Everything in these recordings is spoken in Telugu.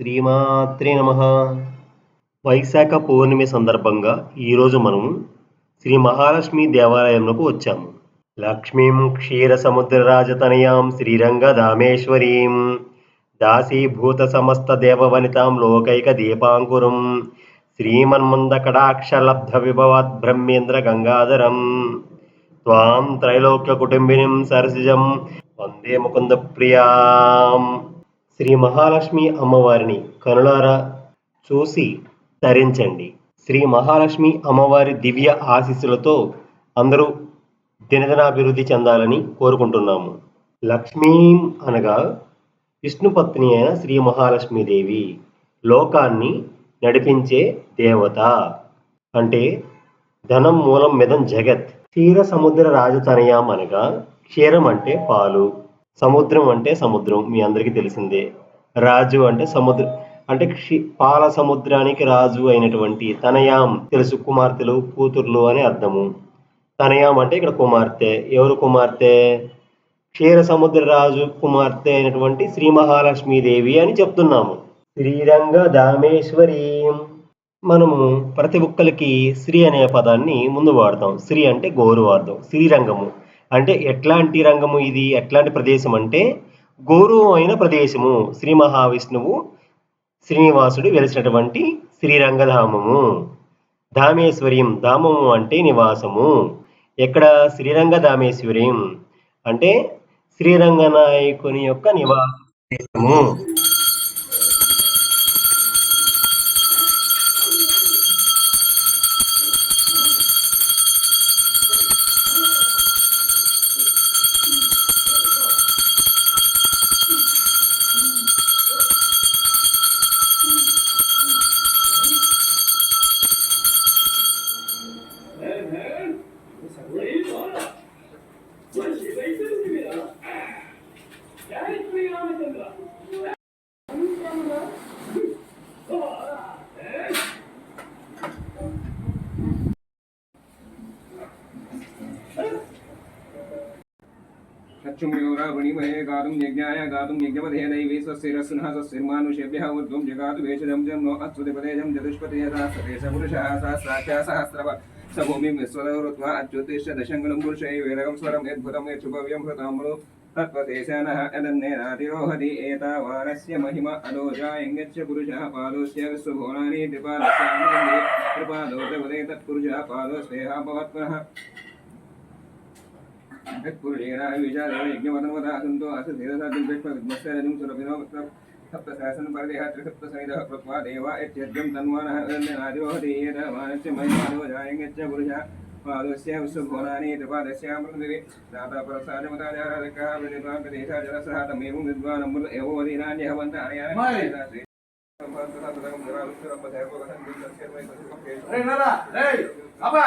శ్రీమాత్రే నమ. వైశాఖ పౌర్ణమి సందర్భంగా ఈరోజు మనం శ్రీ మహాలక్ష్మి దేవాలయంలోకి వచ్చాము. లక్ష్మీం క్షీర సముద్రరాజతనయాం శ్రీరంగధామేశ్వరీం దాసీభూత సమస్త దేవవనితాం లోకైక దీపాంకురం శ్రీమన్మంద కటాక్షలబ్ధ బ్రహ్మేంద్ర గంగాధరం త్వాం త్రైలోక్య కుటుంబినిం సరసిజం వందే ముకుంద ప్రియాం శ్రీ మహాలక్ష్మి అమ్మవారిని కనులారా చూసి తరించండి. శ్రీ మహాలక్ష్మి అమ్మవారి దివ్య ఆశీస్సులతో అందరూ దినదినాభివృద్ధి చెందాలని కోరుకుంటున్నాము. లక్ష్మీ అనగా విష్ణుపత్ని అయిన శ్రీ మహాలక్ష్మీదేవి లోకాన్ని నడిపించే దేవత. అంటే ధనం మూలం మిదం జగత్. క్షీర సముద్ర రాజతనయం అనగా క్షీరం అంటే పాలు. సముద్రం అంటే సముద్రం మీ అందరికీ తెలిసిందే. రాజు అంటే సముద్రం అంటే క్షి పాల సముద్రానికి రాజు అయినటువంటి తనయాం తెలుసు కుమార్తెలు కూతుర్లు అని అర్థము. తనయాం అంటే ఇక్కడ కుమార్తె. ఎవరు కుమార్తె? క్షీర సముద్ర రాజు కుమార్తె అయినటువంటి శ్రీ మహాలక్ష్మీదేవి అని చెప్తున్నాము. శ్రీరంగ దామేశ్వరి. మనము ప్రతి ఒక్కరికి శ్రీ అనే పదాన్ని ముందు వాడతాం. శ్రీ అంటే గౌరవార్థం శ్రీరంగము. అంటే ఎట్లాంటి రంగము ఇది? ఎట్లాంటి ప్రదేశం అంటే గౌరవమైన ప్రదేశము. శ్రీ మహావిష్ణువు శ్రీనివాసుడు వెలిసినటువంటి శ్రీరంగధామము. ధామేశ్వర్యం. ధామము అంటే నివాసము. ఎక్కడ? శ్రీరంగ ధామేశ్వర్యం అంటే శ్రీరంగనాయకుని యొక్క నివాసము. चक्षुमयोरावणिमये गातुं यज्ञाय गातुं यज्ञपथेनैव स्वस्थिरस्सुनः स्वस्थिर्मानुषेभ्यः ऊर्ध्वं जगातु वेषजं जं नो अत्सुतिपदेजं चतुष्पते सहस्रदेशपुरुषः सहस्राख्या सहस्रवत् स भूमिं विस्वरवृत्वा अच्युतिश्च दशङ्गुलं पुरुषै वेरगं स्वरं यद्भुतं यच्छुभव्यं हृतामृ तत्त्वदेशनः यदन्नेनातिरोहति एतावानस्य महिम अलोजा यङ्गच्छ पुरुषः पादोस्य विश्वभुवनानि त्रिपादस्य कृपादो देवते तत्पुरुषः पादोस्तेहापवत्मनः యత్పురుషేణ విచారణ యజ్ఞవతమదాసంతో అస శిరసాజం పెట్టుకుని విద్మస్సరణం సురభినో సప్తసహసన పరిదేహ త్రిసప్తసైదః కృత్వా దేవా యత్యర్గం తన్వానః అరణ్యనాదిభవతి ఏత మానస్య మహిమానో జాయంగచ్చ పురుష పాదస్య విశ్వభువనాని త్రిపాదస్యామృతదివే దాతా పరసాజమతాచారకః వినిపాంకదేశా జలసహ తమేవం విద్వానమృత ఏవో వదీనాన్యహవంత అనయాన రే నరా రే అబ్బా.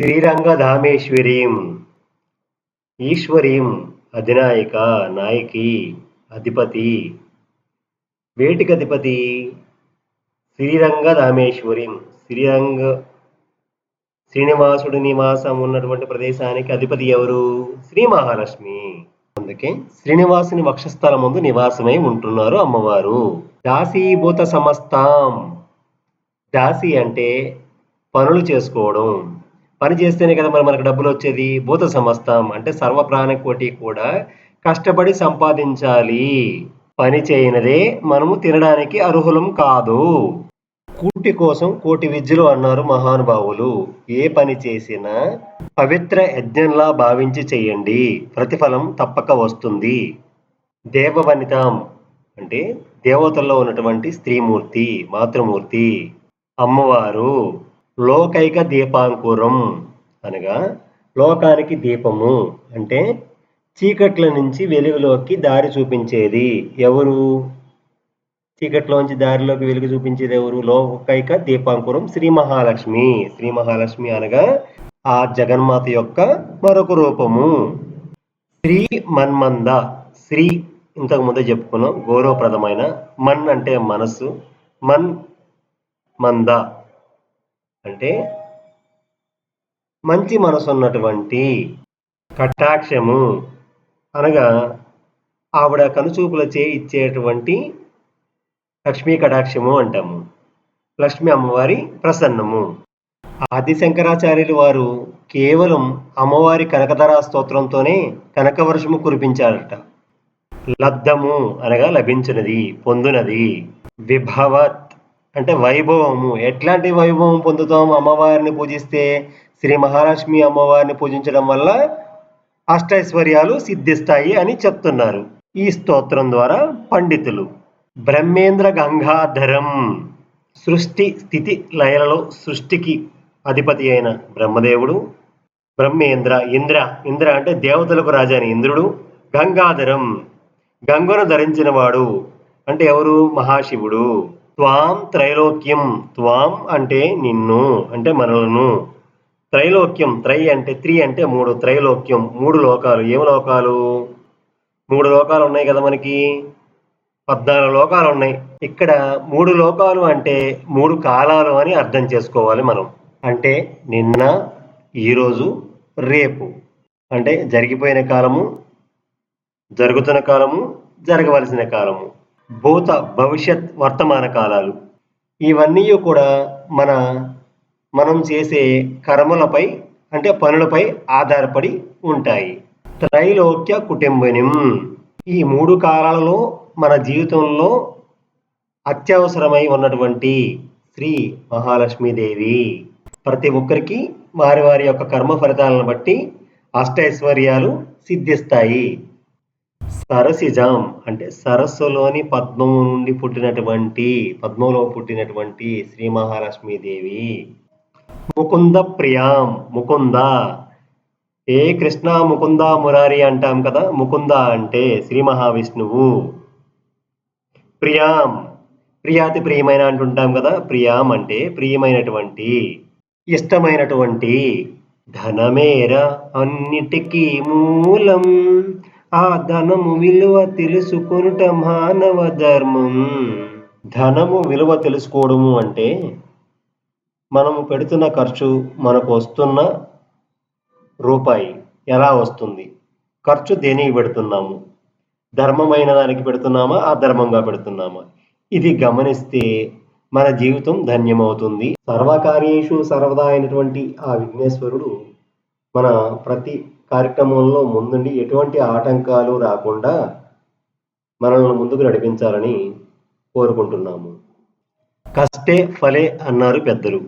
శ్రీరంగధామేశ్వరీం ఈశ్వరీం అధినాయక నాయకి అధిపతి. వేటికధిపతి? శ్రీరంగధామేశ్వరీం. శ్రీరంగ శ్రీనివాసుడి నివాసం ఉన్నటువంటి ప్రదేశానికి అధిపతి ఎవరు? శ్రీ మహాలక్ష్మి. అందుకే శ్రీనివాసుని వక్షస్థల ముందు నివాసమై ఉంటున్నారు అమ్మవారు. దాసీభూత సమస్తాం. దాసి అంటే పనులు చేసుకోవడం. పని చేస్తేనే కదా మరి మనకు డబ్బులు వచ్చేది? భూత సమస్తం. అంటే సర్వ ప్రాణకోటి కూడా కష్టపడి సంపాదించాలి. పని చేయనిదే మనము తినడానికి అర్హులం కాదు. కూటి కోసం కోటి విద్యలు అన్నారు మహానుభావులు. ఏ పని చేసినా పవిత్ర యజ్ఞంలా భావించి చేయండి. ప్రతిఫలం తప్పక వస్తుంది. దేవవనితం అంటే దేవతల్లో ఉన్నటువంటి స్త్రీమూర్తి మాతృమూర్తి అమ్మవారు. లోకైక దీపాంకురం అనగా లోకానికి దీపము అంటే చీకట్ల నుంచి వెలుగులోకి దారి చూపించేది ఎవరు? చీకట్లోంచి దారిలోకి వెలుగు చూపించేది ఎవరు? లోకైక దీపాంకురం శ్రీ మహాలక్ష్మి. శ్రీ మహాలక్ష్మి అనగా ఆ జగన్మాత యొక్క మరొక రూపము. శ్రీ మన్మంద. శ్రీ ఇంతకు ముందే చెప్పుకున్నాం. గౌరవప్రదమైన మన్ అంటే మనస్సు. మన్ మంద. అంటే మంచి మనసు ఉన్నటువంటి కటాక్షము అనగా ఆవిడ కనుచూపులచే ఇచ్చేటువంటి లక్ష్మీ కటాక్షము అంటాము. లక్ష్మీ అమ్మవారి ప్రసన్నము. ఆది శంకరాచార్యులు వారు కేవలం అమ్మవారి కనకధరా స్తోత్రంతోనే కనకవర్షము కురిపించారట. లబ్ధము అనగా లభించినది పొందునది. విభవత్ అంటే వైభవము. ఎట్లాంటి వైభవం పొందుతాం అమ్మవారిని పూజిస్తే? శ్రీ మహాలక్ష్మి అమ్మవారిని పూజించడం వల్ల అష్టైశ్వర్యాలు సిద్ధిస్తాయి అని చెప్తున్నారు. ఈ స్తోత్రం ద్వారా పండితులు. బ్రహ్మేంద్ర గంగాధరం. సృష్టి స్థితి లయలలో సృష్టికి అధిపతి అయిన బ్రహ్మదేవుడు. బ్రహ్మేంద్ర ఇంద్ర. ఇంద్ర అంటే దేవతలకు రాజైన ఇంద్రుడు. గంగాధరం. గంగను ధరించినవాడు. అంటే ఎవరు? మహాశివుడు. త్వాం త్రైలోక్యం. త్వాం అంటే నిన్ను అంటే మనలను. త్రైలోక్యం త్రై అంటే త్రీ అంటే మూడు త్రైలోక్యం మూడు లోకాలు. ఏమి లోకాలు? మూడు లోకాలు ఉన్నాయి కదా మనకి. పద్నాలుగు లోకాలు ఉన్నాయి. ఇక్కడ మూడు లోకాలు అంటే మూడు కాలాలు అని అర్థం చేసుకోవాలి మనం. అంటే నిన్న ఈరోజు రేపు. అంటే జరిగిపోయిన కాలము జరుగుతున్న కాలము జరగవలసిన కాలము. భూత భవిష్యత్ వర్తమాన కాలాలు. ఇవన్నీ కూడా మన మనం చేసే కర్మలపై అంటే పనులపై ఆధారపడి ఉంటాయి. త్రైలోక్య కుటుంబినం. ఈ మూడు కాలాలలో మన జీవితంలో అత్యవసరమై ఉన్నటువంటి శ్రీ మహాలక్ష్మీదేవి. ప్రతి ఒక్కరికి వారి వారి యొక్క కర్మ ఫలితాలను బట్టి అష్టైశ్వర్యాలు సిద్ధిస్తాయి. సరసిజాం అంటే సరస్సులోని పద్మము నుండి పుట్టినటువంటి పద్మంలో పుట్టినటువంటి శ్రీ మహాలక్ష్మీదేవి ముకుంద ప్రియాం ముకుంద. ఏ కృష్ణ ముకుంద మురారి అంటాం కదా ముకుంద అంటే శ్రీ మహావిష్ణువు. ప్రియాం ప్రియాతి ప్రియమైన అంటుంటాం కదా ప్రియాం అంటే ప్రియమైనటువంటి ఇష్టమైనటువంటి ధనమేర అన్నిటికీ మూలం. ఆ ధనము విలువ తెలుసుకొనుట మానవ ధర్మం. ధనము విలువ తెలుసుకోవడము అంటే మనము పెడుతున్న ఖర్చు మనకు వస్తున్న రూపాయి ఎలా వస్తుంది? ఖర్చు దేనికి పెడుతున్నాము? ధర్మమైన దానికి పెడుతున్నామా? అధర్మంగా పెడుతున్నామా? ఇది గమనిస్తే మన జీవితం ధన్యమవుతుంది. సర్వకార్యేషు సర్వదా అయినటువంటి ఆ విఘ్నేశ్వరుడు మన ప్రతి కార్యక్రమంలో ముందుండి ఎటువంటి ఆటంకాలు రాకుండా మనల్ని ముందుకు నడిపించాలని కోరుకుంటున్నాము. కష్టే ఫలే అన్నారు పెద్దలు.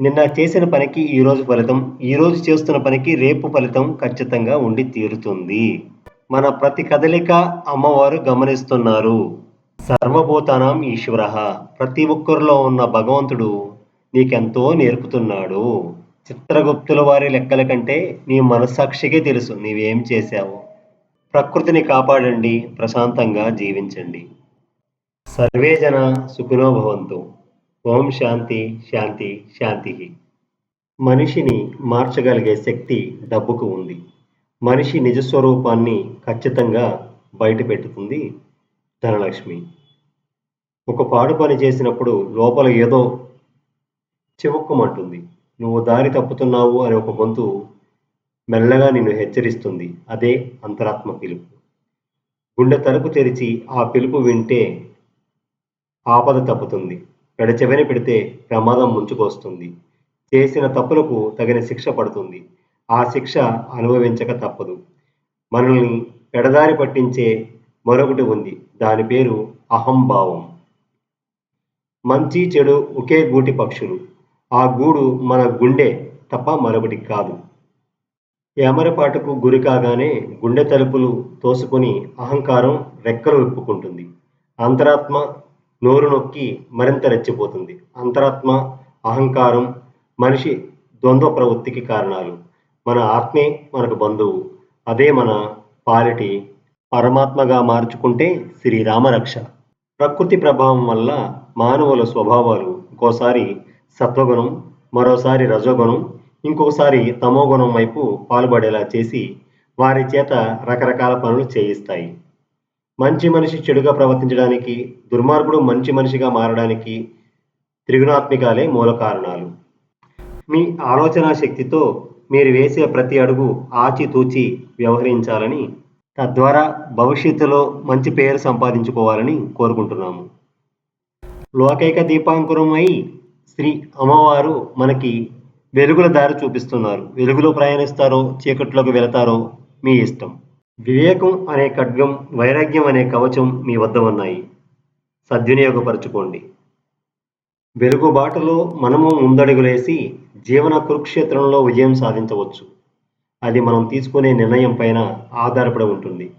నిన్న చేసిన పనికి ఈ రోజు ఫలితం ఈరోజు చేస్తున్న పనికి రేపు ఫలితం ఖచ్చితంగా ఉండి తీరుతుంది. మన ప్రతి కదలిక అమ్మవారు గమనిస్తున్నారు. సర్వభూతానం ఈశ్వర. ప్రతి ఒక్కరిలో ఉన్న భగవంతుడు నీకెంతో నేర్పుతున్నాడు. చిత్రగుప్తుల వారి లెక్కల కంటే నీ మనస్సాక్షికే తెలుసు నీవేం చేశావు. ప్రకృతిని కాపాడండి ప్రశాంతంగా జీవించండి. సర్వే జన సుఖినో భవంతు. ఓం శాంతి శాంతి శాంతి. మనిషిని మార్చగలిగే శక్తి డబ్బుకు ఉంది. మనిషి నిజస్వరూపాన్ని ఖచ్చితంగా బయటపెట్టుతుంది ధనలక్ష్మి. ఒక పాడు పని చేసినప్పుడు లోపల ఏదో చివుక్కుమంటుంది. నువ్వు దారి తప్పుతున్నావు అనే ఒక గొంతు మెల్లగా నిన్ను హెచ్చరిస్తుంది. అదే అంతరాత్మ పిలుపు. గుండె తలుపు తెరిచి ఆ పిలుపు వింటే ఆపద తప్పుతుంది. పెడచెవిన పెడితే ప్రమాదం ముంచుకొస్తుంది. చేసిన తప్పులకు తగిన శిక్ష పడుతుంది. ఆ శిక్ష అనుభవించక తప్పదు. మనల్ని పెడదారి పట్టించే మరొకటి ఉంది. దాని పేరు అహంభావం. మంచి చెడు ఒకే గూటి పక్షులు. ఆ గూడు మన గుండె తప్ప మరొకటి కాదు. ఎమరపాటుకు గురి కాగానే గుండె తలుపులు తోసుకొని అహంకారం రెక్కలు విప్పుకుంటుంది. అంతరాత్మ నోరు నొక్కి మరింత రెచ్చిపోతుంది. అంతరాత్మ అహంకారం మనిషి ద్వంద్వ ప్రవృత్తికి కారణాలు. మన ఆత్మే మనకు బంధువు. అదే మన పాలిటి పరమాత్మగా మార్చుకుంటే శ్రీరామరక్ష. ప్రకృతి ప్రభావం వల్ల మానవుల స్వభావాలు ఇంకోసారి సత్వగుణం మరోసారి రజోగుణం ఇంకొకసారి తమోగుణం వైపు పాల్పడేలా చేసి వారి చేత రకరకాల పనులు చేయిస్తాయి. మంచి మనిషి చెడుగా ప్రవర్తించడానికి దుర్మార్గుడు మంచి మనిషిగా మారడానికి త్రిగుణాత్మికాలే మూల కారణాలు. మీ ఆలోచన శక్తితో మీరు వేసే ప్రతి అడుగు ఆచితూచి వ్యవహరించాలని తద్వారా భవిష్యత్తులో మంచి పేరు సంపాదించుకోవాలని కోరుకుంటున్నాము. లోకైక దీపాంకురమై శ్రీ అమ్మవారు మనకి వెలుగుల దారి చూపిస్తున్నారు. వెలుగులో ప్రయాణిస్తారో చీకట్లోకి వెళతారో మీ ఇష్టం. వివేకం అనే ఖడ్గం వైరాగ్యం అనే కవచం మీ వద్ద ఉన్నాయి. సద్వినియోగపరచుకోండి. వెలుగు బాటలో మనము ముందడుగులేసి జీవన కురుక్షేత్రంలో విజయం సాధించవచ్చు. అది మనం తీసుకునే నిర్ణయం పైన ఆధారపడి ఉంటుంది.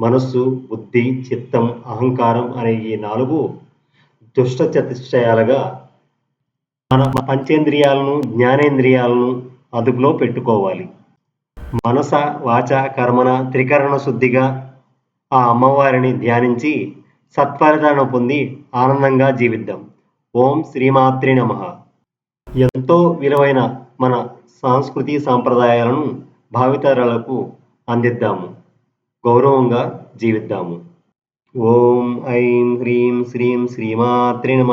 మనస్సు బుద్ధి చిత్తం అహంకారం అనే ఈ నాలుగు దుష్ట చతిష్టయాలుగా మన పంచేంద్రియాలను జ్ఞానేంద్రియాలను అదుపులో పెట్టుకోవాలి. మనస వాచ కర్మన త్రికరణ శుద్ధిగా ఆ అమ్మవారిని ధ్యానించి సత్ఫలితాలను పొంది ఆనందంగా జీవిద్దాం. ఓం శ్రీమాత్రి నమ. ఎంతో విలువైన మన సాంస్కృతి సాంప్రదాయాలను భావితరాలకు అందిద్దాము. గౌరవంగా జీవిద్దాము. ఓం ఐం హ్రీం శ్రీం శ్రీమాత్రి నమ.